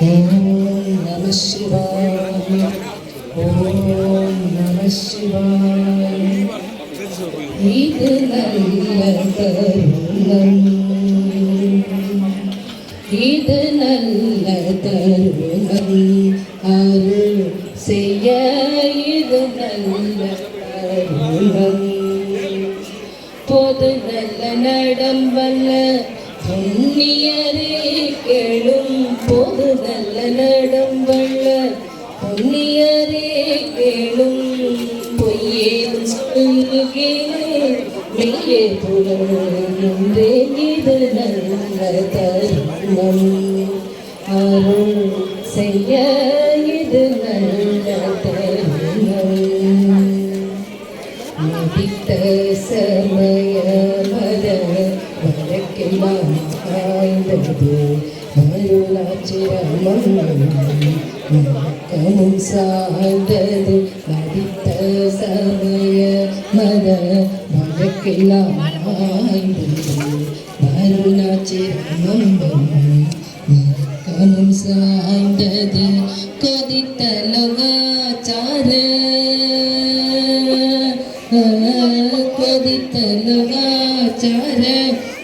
நம சிவாய ஓம் நம சிவாய இது நல்ல தருணம் இது நல்ல தருணம் அருள் செய்ய இது நல்ல தருணம் பொது நல்ல நடம் வல்ல புண்ணியரே புண்ணியரே கேளும் பொய்யேதும் சொல்லுகிறேன் மெய்யே புலன்றே இது நல்ல தருணம் அருள் செய்ய இது நல்ல தருணம் முடித்த சமய மத வழக்கெல்லாம் ஆய்ந்தது அருளாச்சிரமம் வழக்கமும் சார்ந்தது மதித்த சமய மத வழக்கெல்லாம் ஆய்ந்தது அருளாச்சிரமம் வழக்கமும் சார்ந்தது கொதித்த லோகாச்சார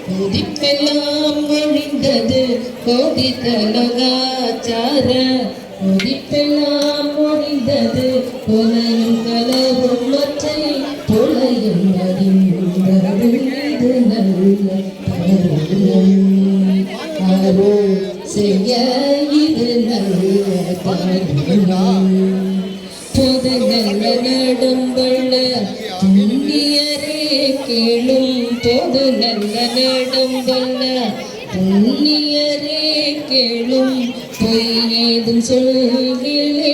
கொதிப்பெல்லாம் ஒழிந்தது கொதித்த லோகாச்சார கொதிப்பெல்லாம் முடிந்தது கொலையும் கலவும் மற்றை தொலையும் அறிந்தது நல்ல அருள் செய்ய இது நல்ல தருணம் பொது நல்ல கேளும். பொது நல்ல நடும்பள்ள അഞ്ചലകളെ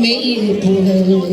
മെയ് പുലർകിരമത